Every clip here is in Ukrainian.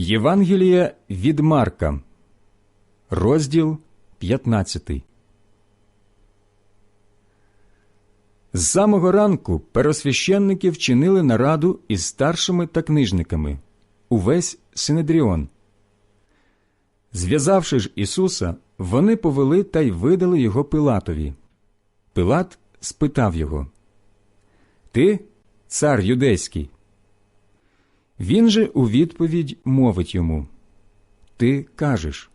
Євангеліє від Марка, розділ 15. З самого ранку перосвященники вчинили нараду із старшими та книжниками увесь Синедріон. Зв'язавши ж Ісуса, вони повели та й видали його Пилатові. Пилат спитав його Ти цар юдейський? Він же у відповідь мовить йому Ти кажеш.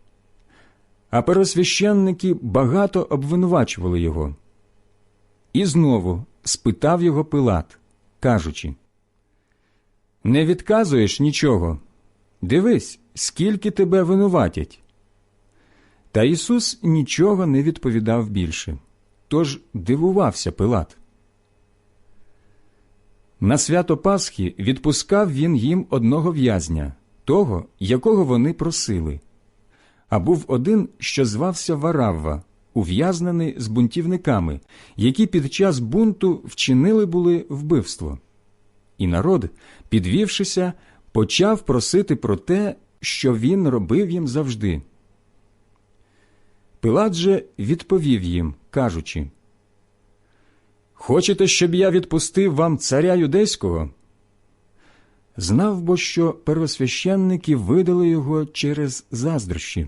А первосвященники багато обвинувачували його. І знову спитав його Пилат, кажучи Не відказуєш нічого. Дивись, скільки тебе винуватять. Та Ісус нічого не відповідав більше, тож дивувався Пилат. На свято Пасхи відпускав він їм одного в'язня, того, якого вони просили. А був один, що звався Варавва, ув'язнений з бунтівниками, які під час бунту вчинили були вбивство. І народ, підвівшися, почав просити про те, що він робив їм завжди. Пилат же відповів їм, кажучи Хочете, щоб я відпустив вам царя юдейського? Знав бо, що первосвященники видали його через заздрощі.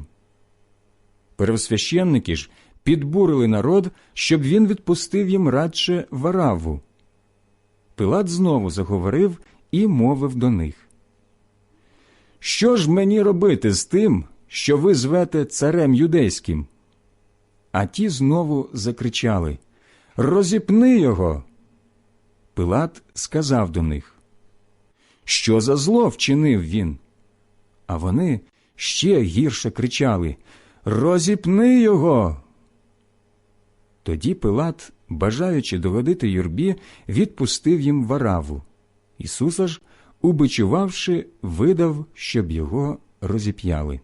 Первосвященники ж підбурили народ, щоб він відпустив їм радше вараву. Пилат знову заговорив і мовив до них. Що ж мені робити з тим, що ви звете царем юдейським? А ті знову закричали Розіпни його. Пилат сказав до них, Що за зло вчинив він? А вони ще гірше кричали Розіпни його. Тоді Пилат, бажаючи догодити юрбі, відпустив їм вараву. Ісуса ж, убичувавши, видав, щоб його розіп'яли.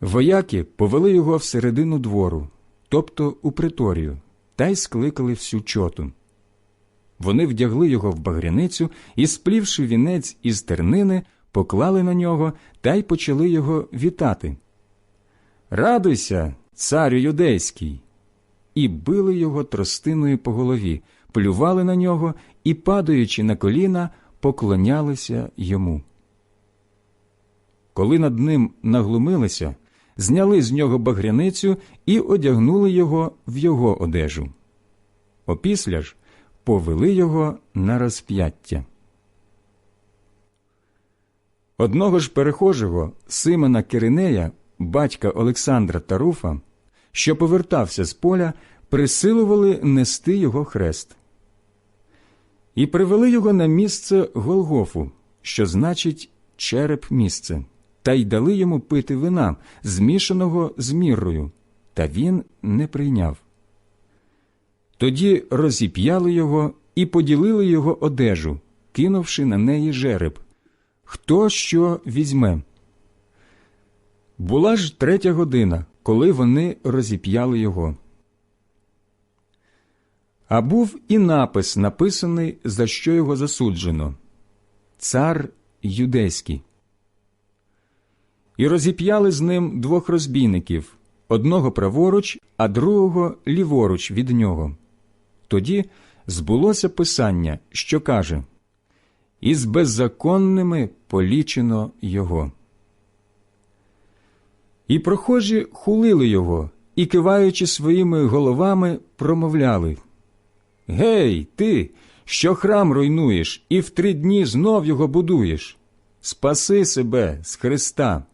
Вояки повели його всередину двору, тобто у приторію, та й скликали всю чоту. Вони вдягли його в багряницю і, сплівши вінець із тернини, поклали на нього та й почали його вітати. Радуйся, царю юдейський! І били його тростиною по голові, плювали на нього і, падаючи на коліна, поклонялися йому. Коли над ним наглумилися, зняли з нього багряницю і одягнули його в його одежу. Опісля ж повели його на розп'яття. Одного ж перехожого Симона Киринея, батька Олександра Таруфа, що повертався з поля, присилували нести його хрест. І привели його на місце Голгофу, що значить череп місце та й дали йому пити вина, змішаного з міррою, та він не прийняв. Тоді розіп'яли його і поділили його одежу, кинувши на неї жереб. Хто що візьме? Була ж третя година, коли вони розіп'яли його. А був і напис, написаний, за що його засуджено Цар юдейський і розіп'яли з ним двох розбійників одного праворуч, а другого ліворуч від нього. Тоді збулося писання, що каже Із беззаконними полічено його. І прохожі хулили його і, киваючи своїми головами, промовляли Гей, ти, що храм руйнуєш, і в три дні знов його будуєш. Спаси себе з Христа.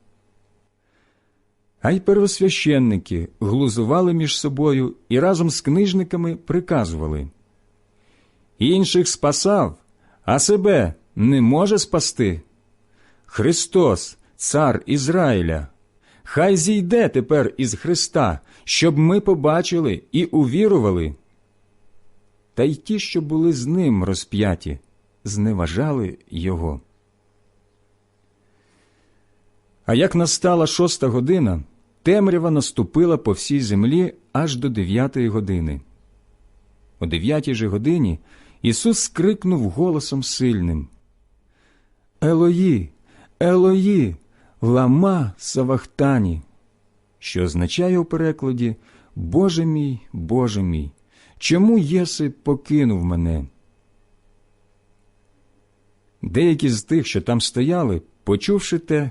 А й первосвященники глузували між собою і разом з книжниками приказували Інших спасав, а себе не може спасти. Христос, Цар Ізраїля, хай зійде тепер із Христа, щоб ми побачили і увірували. Та й ті, що були з ним розп'яті, зневажали Його. А як настала шоста година, темрява наступила по всій землі аж до дев'ятої години. О дев'ятій же годині Ісус скрикнув голосом сильним Елої, Елої, лама Савахтані, що означає у перекладі Боже мій, Боже мій, чому єси покинув мене? Деякі з тих, що там стояли, почувши те,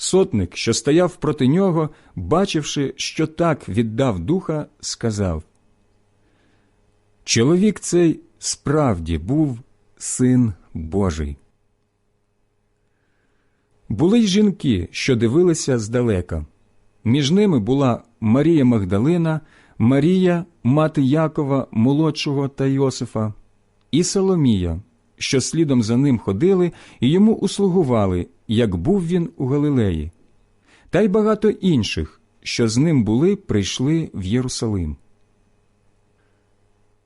Сотник, що стояв проти нього, бачивши, що так віддав духа, сказав Чоловік цей справді був син Божий. Були й жінки, що дивилися здалека. Між ними була Марія Магдалина, Марія, мати Якова, молодшого та Йосифа, і Соломія, що слідом за ним ходили і йому услугували, як був він у Галилеї, та й багато інших, що з ним були, прийшли в Єрусалим.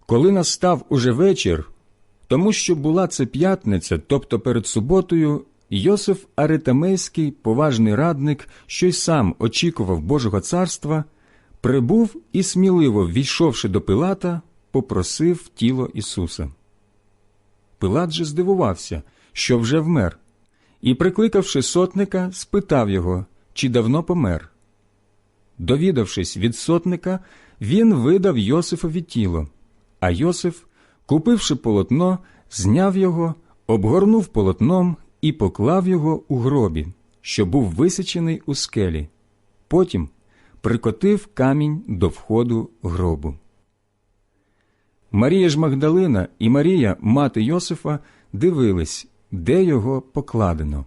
Коли настав уже вечір, тому що була це п'ятниця, тобто перед суботою, Йосиф Аритамейський, поважний радник, що й сам очікував Божого царства, прибув і сміливо, війшовши до Пилата, попросив тіло Ісуса. Пилат же здивувався, що вже вмер, і, прикликавши сотника, спитав його, чи давно помер. Довідавшись від сотника, він видав Йосифові тіло, а Йосиф, купивши полотно, зняв його, обгорнув полотном і поклав його у гробі, що був висічений у скелі. Потім прикотив камінь до входу гробу. Марія ж Магдалина і Марія, мати Йосифа, дивились, де його покладено.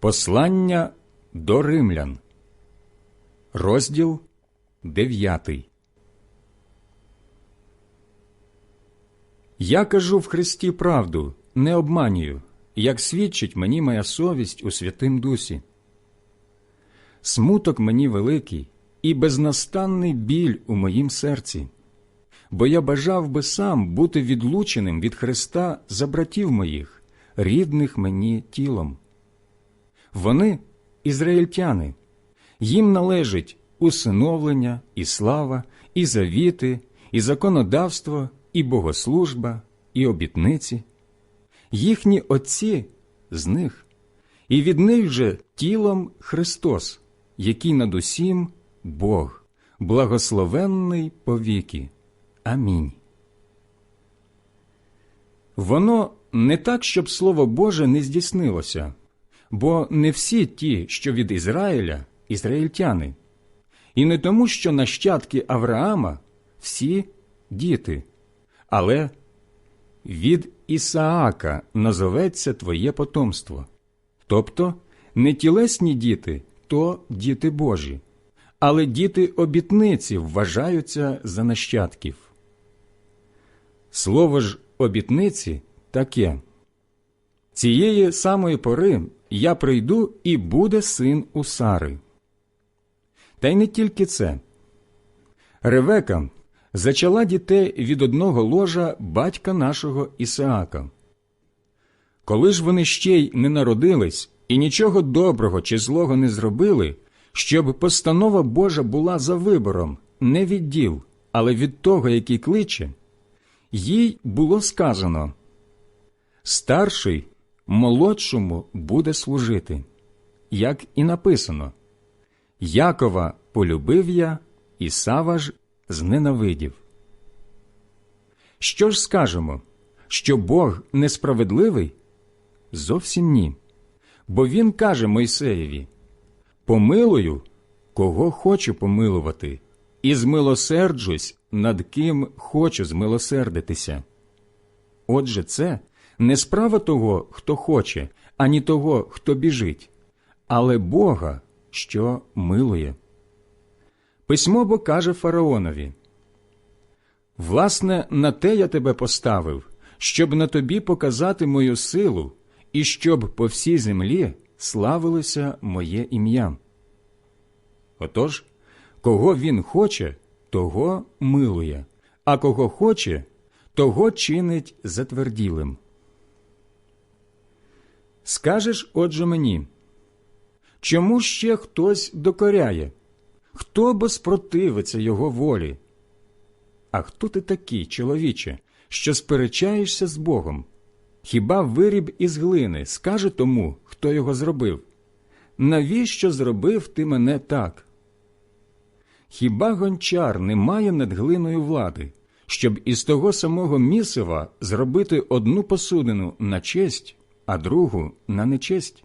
Послання до римлян. Розділ дев'ятий. Я кажу в Христі правду, не обманюю, як свідчить мені моя совість у Святим Дусі. Смуток мені великий і безнастанний біль у моїм серці, бо я бажав би сам бути відлученим від Христа за братів моїх, рідних мені тілом. Вони ізраїльтяни, їм належить усиновлення, і слава, і завіти, і законодавство, і богослужба, і обітниці. Їхні отці з них, і від них же тілом Христос, який над усім Бог, благословенний повіки. Амінь. Воно не так, щоб Слово Боже не здійснилося, бо не всі ті, що від Ізраїля, ізраїльтяни, і не тому, що нащадки Авраама всі діти, але від Ісаака назоветься твоє потомство, тобто не тілесні діти, то діти Божі, але діти обітниці вважаються за нащадків. Слово ж обітниці таке цієї самої пори я прийду і буде син у Сари. Та й не тільки це. Ревека зачала дітей від одного ложа батька нашого Ісаака. Коли ж вони ще й не народились і нічого доброго чи злого не зробили, щоб постанова Божа була за вибором не від діл, але від того, який кличе, їй було сказано старший молодшому буде служити, як і написано Якова полюбив я, Ісава ж зненавидів. Що ж скажемо, що Бог несправедливий? Зовсім ні. Бо він каже Мойсеєві Помилую, кого хочу помилувати, і змилосерджусь, над ким хочу змилосердитися. Отже, це не справа того, хто хоче, ані того, хто біжить, але Бога, що милує. Письмо бо каже фараонові Власне, на те я тебе поставив, щоб на тобі показати мою силу і щоб по всій землі славилося моє ім'я. Отож, кого він хоче, того милує, а кого хоче, того чинить затверділим. Скажеш, отже, мені, чому ще хтось докоряє? Хто бо спротивиться його волі? А хто ти такий, чоловіче, що сперечаєшся з Богом? Хіба виріб із глини скаже тому, хто його зробив? Навіщо зробив ти мене так? Хіба гончар не має над глиною влади, щоб із того самого місива зробити одну посудину на честь, а другу на нечесть?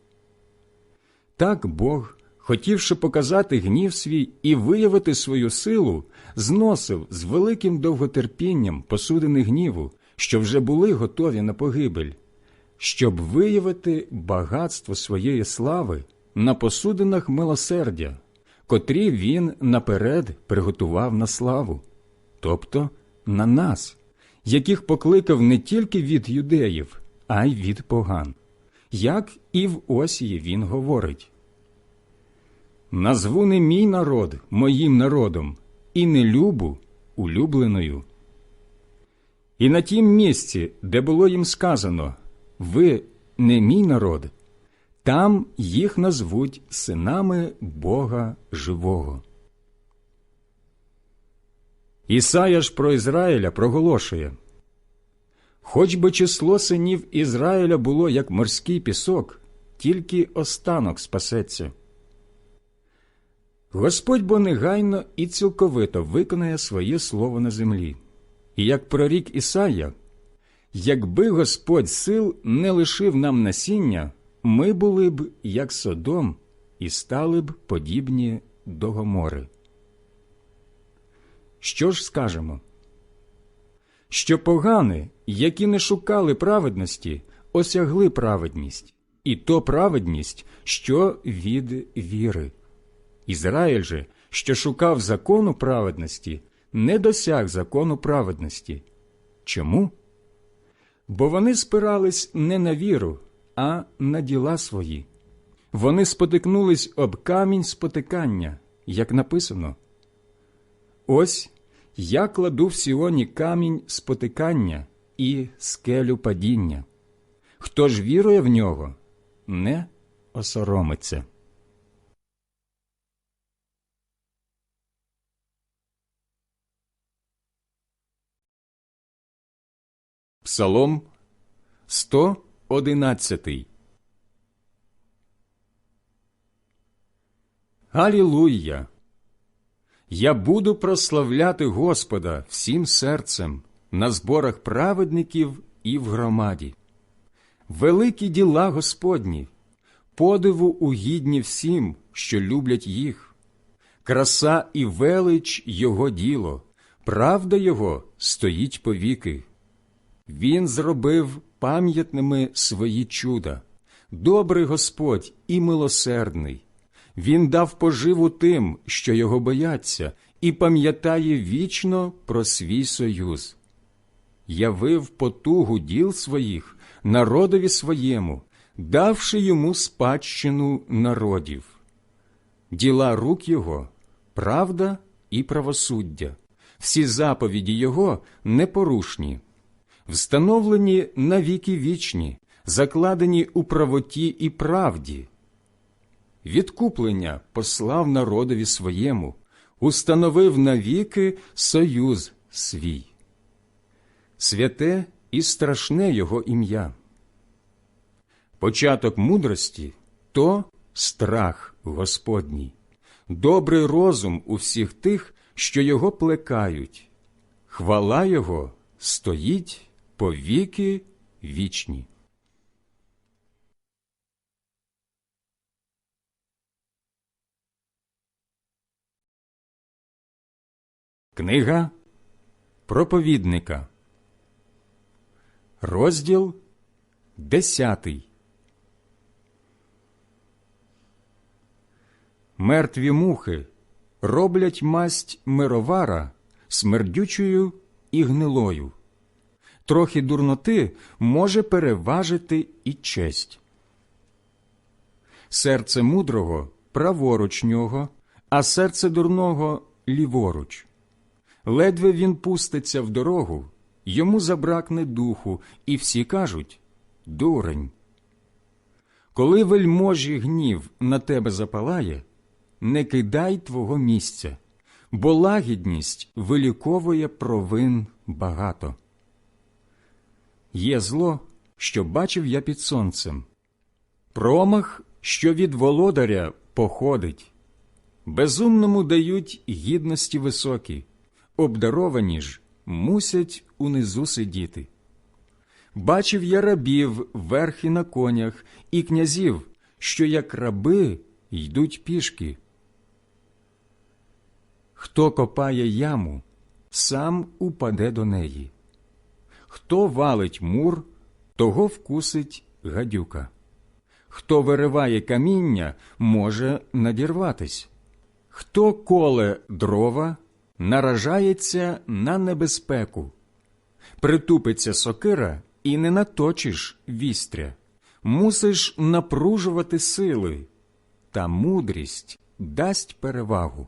Так Бог, хотівши показати гнів свій і виявити свою силу, зносив з великим довготерпінням посудини гніву, що вже були готові на погибель, щоб виявити багатство своєї слави на посудинах милосердя, котрі він наперед приготував на славу, тобто на нас, яких покликав не тільки від юдеїв, а й від поган. Як і в Осії він говорить Назву не мій народ моїм народом, і не любу улюбленою. І на тім місці, де було їм сказано Ви не мій народ, там їх назвуть синами Бога Живого. Ісая ж про Ізраїля проголошує Хоч би число синів Ізраїля було як морський пісок, тільки останок спасеться. Господь бо негайно і цілковито виконає своє слово на землі. І як прорік Ісая, якби Господь сил не лишив нам насіння, ми були б, як Содом, і стали б подібні до Гомори. Що ж скажемо? Що погани, які не шукали праведності, осягли праведність, і то праведність, що від віри. Ізраїль же, що шукав закону праведності, не досяг закону праведності. Чому? Бо вони спирались не на віру, а на діла свої. Вони спотикнулись об камінь спотикання, як написано. Ось я кладу в Сіоні камінь спотикання і скелю падіння. Хто ж вірує в нього, не осоромиться. Псалом 111 Алілуя! Я буду прославляти Господа всім серцем на зборах праведників і в громаді. Великі діла Господні, подиву угідні всім, що люблять їх, краса і велич Його діло, правда Його стоїть повіки. Він зробив пам'ятними свої чуда, добрий Господь і милосердний. Він дав поживу тим, що його бояться, і пам'ятає вічно про свій союз. Явив потугу діл своїх народові своєму, давши йому спадщину народів. Діла рук його правда і правосуддя, всі заповіді його непорушні встановлені на віки вічні, закладені у правоті і правді. Відкуплення послав народові своєму, установив навіки союз свій. Святе і страшне його ім'я. Початок мудрості то страх Господній, добрий розум у всіх тих, що його плекають, хвала Його стоїть повіки вічні. Книга проповідника, розділ десятий. Мертві мухи роблять масть мировара смердючою і гнилою. Трохи дурноти може переважити і честь. Серце мудрого праворуч нього, а серце дурного ліворуч. Ледве він пуститься в дорогу, йому забракне духу, і всі кажуть дурень. Коли вельможі гнів на тебе запалає, не кидай твого місця, бо лагідність виліковує провин багато. Є зло, що бачив я під сонцем, промах, що від володаря походить. Безумному дають гідності високі, обдаровані ж мусять унизу сидіти. Бачив я рабів верхи на конях і князів, що як раби йдуть пішки. Хто копає яму, сам упаде до неї. Хто валить мур, того вкусить гадюка. Хто вириває каміння, може надірватись. Хто коле дрова, наражається на небезпеку. Притупиться сокира і не наточиш вістря. Мусиш напружувати сили, та мудрість дасть перевагу.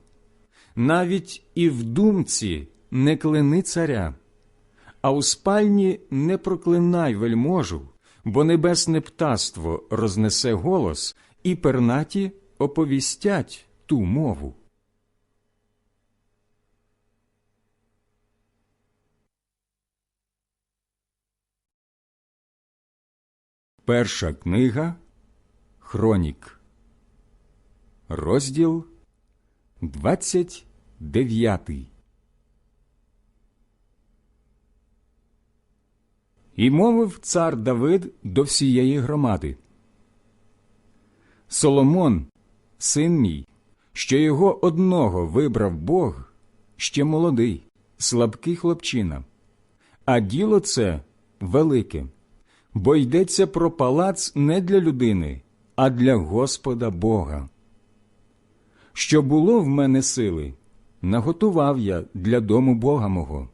Навіть і в думці не клини царя, а у спальні не проклинай вельможу, бо небесне птаство рознесе голос, і пернаті оповістять ту мову. Перша книга Хронік, розділ двадцять дев'ятий. І мовив цар Давид до всієї громади. Соломон, син мій, що його одного вибрав Бог, ще молодий, слабкий хлопчина, а діло це велике бо йдеться про палац не для людини, а для Господа Бога. Що було в мене сили, наготував я для дому Бога мого,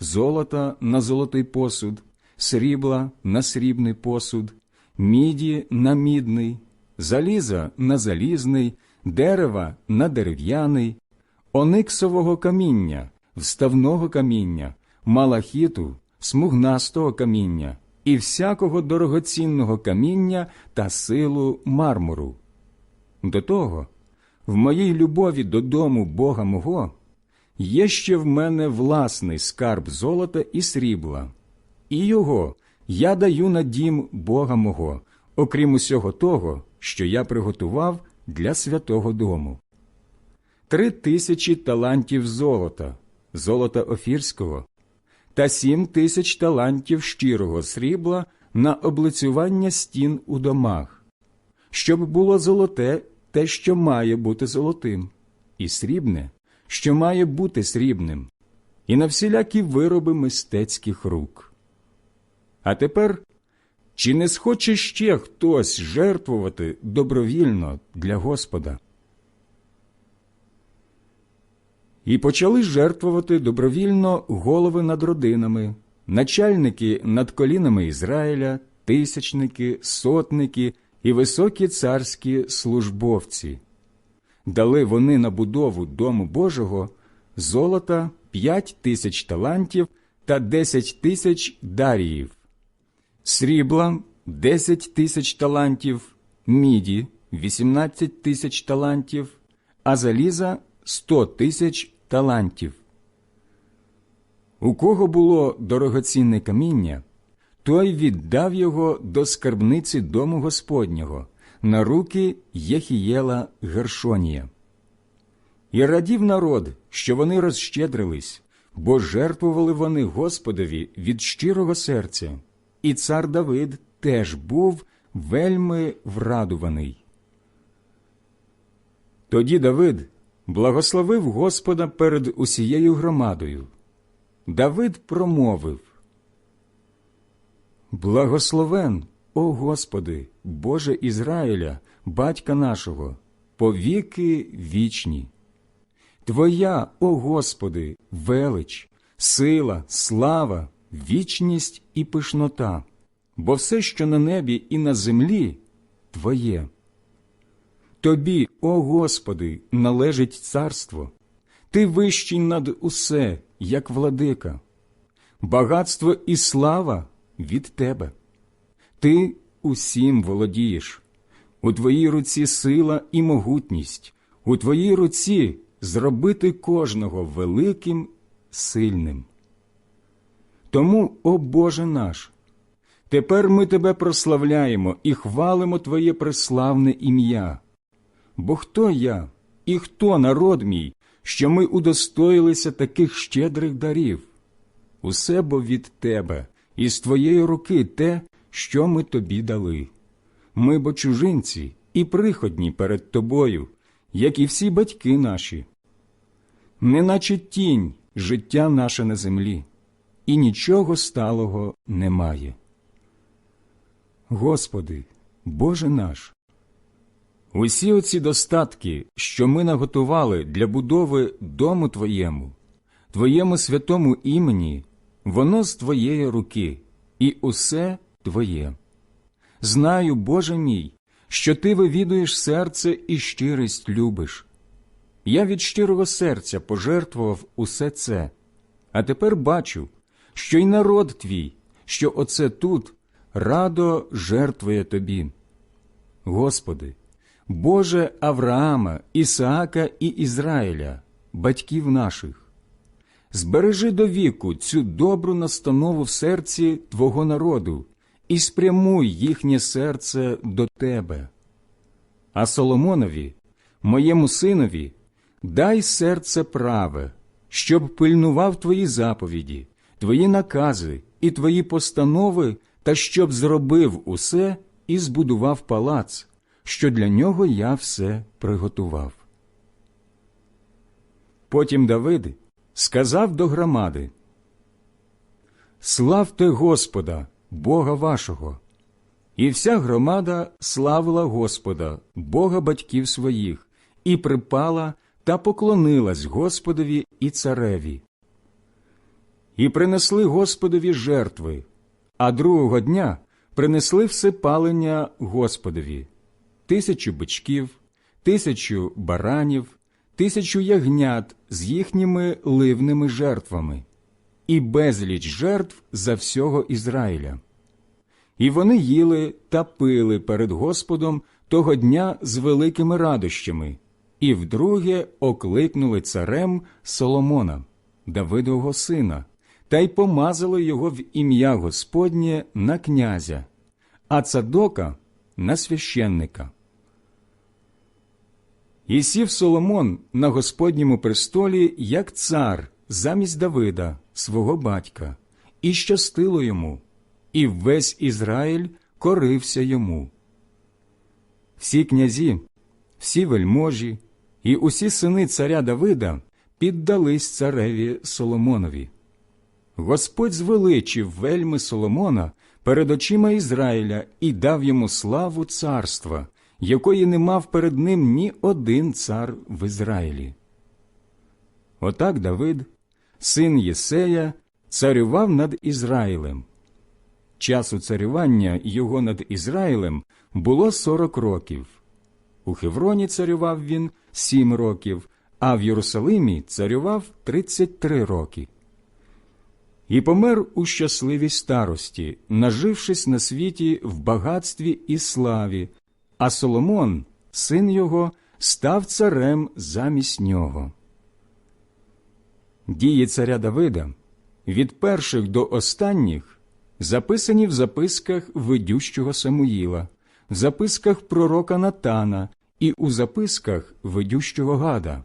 золота на золотий посуд, срібла на срібний посуд, міді на мідний, заліза на залізний, дерева на дерев'яний, ониксового каміння, вставного каміння, малахіту, смугнастого каміння, і всякого дорогоцінного каміння та силу мармуру. До того, в моїй любові до дому Бога мого є ще в мене власний скарб золота і срібла, і його я даю на дім Бога мого, окрім усього того, що я приготував для святого дому. Три тисячі талантів золота, золота офірського, та сім тисяч талантів щирого срібла на облицювання стін у домах, щоб було золоте те, що має бути золотим, і срібне, що має бути срібним, і на всілякі вироби мистецьких рук. А тепер чи не схоче ще хтось жертвувати добровільно для Господа? І почали жертвувати добровільно голови над родинами, начальники над колінами Ізраїля, тисячники, сотники і високі царські службовці. Дали вони на будову Дому Божого золота п'ять тисяч талантів та десять тисяч даріїв, срібла десять тисяч талантів, міді вісімнадцять тисяч талантів, а заліза сто тисяч талантів. У кого було дорогоцінне каміння, той віддав його до скарбниці дому Господнього на руки Єхієла Гершонія. І радів народ, що вони розщедрились, бо жертвували вони Господові від щирого серця, і цар Давид теж був вельми врадуваний. Тоді Давид благословив Господа перед усією громадою. Давид промовив Благословен, о Господи, Боже Ізраїля, батька нашого, повіки вічні. Твоя, о Господи, велич, сила, слава, вічність і пишнота, бо все, що на небі і на землі, Твоє. Тобі, о Господи, належить царство, Ти вищий над усе, як владика, багатство і слава від Тебе. Ти усім володієш, у Твоїй руці сила і могутність, у Твоїй руці зробити кожного великим, сильним. Тому, о Боже наш, тепер ми Тебе прославляємо і хвалимо Твоє преславне ім'я. Бо хто я і хто народ мій, що ми удостоїлися таких щедрих дарів? Усе бо від Тебе, і з Твоєї руки те, що ми тобі дали. Ми бо чужинці і приходні перед Тобою, як і всі батьки наші. Неначе тінь життя наше на землі, і нічого сталого немає. Господи, Боже наш, усі оці достатки, що ми наготували для будови дому Твоєму, Твоєму святому імені, воно з Твоєї руки, і усе Твоє. Знаю, Боже мій, що Ти вивідуєш серце і щирість любиш. Я від щирого серця пожертвував усе це, а тепер бачу, що й народ твій, що оце тут радо жертвує тобі. Господи, Боже Авраама, Ісаака і Ізраїля, батьків наших, збережи до віку цю добру настанову в серці Твого народу і спрямуй їхнє серце до Тебе. А Соломонові, моєму синові, дай серце праве, щоб пильнував Твої заповіді, Твої накази і Твої постанови, та щоб зробив усе і збудував палац, що для нього я все приготував. Потім Давид сказав до громади Славте Господа, Бога вашого! І вся громада славила Господа, Бога батьків своїх, і припала та поклонилась Господові і цареві. І принесли Господові жертви, а другого дня принесли всепалення Господові тисячу бичків, тисячу баранів, тисячу ягнят з їхніми ливними жертвами і безліч жертв за всього Ізраїля. І вони їли та пили перед Господом того дня з великими радощами, і вдруге окликнули царем Соломона, Давидового сина, та й помазали його в ім'я Господнє на князя, а цадока на священника. І сів Соломон на Господньому престолі як цар замість Давида, свого батька, і щастило йому, і весь Ізраїль корився йому. Всі князі, всі вельможі і усі сини царя Давида піддались цареві Соломонові. Господь звеличив вельми Соломона перед очима Ізраїля і дав йому славу царства, якої не мав перед ним ні один цар в Ізраїлі. Отак Давид, син Єсея, царював над Ізраїлем. Часу царювання його над Ізраїлем було сорок років. У Хевроні царював він сім років, а в Єрусалимі царював тридцять три роки. І помер у щасливій старості, нажившись на світі в багатстві і славі, а Соломон, син його, став царем замість нього. Дії царя Давида від перших до останніх записані в записках ведющого Самуїла, в записках пророка Натана і у записках ведющого Гада,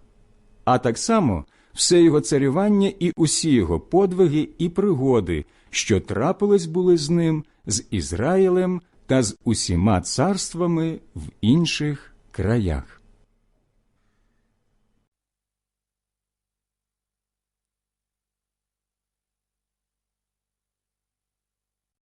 а так само все його царювання і усі його подвиги і пригоди, що трапились були з ним, з Ізраїлем та з усіма царствами в інших краях.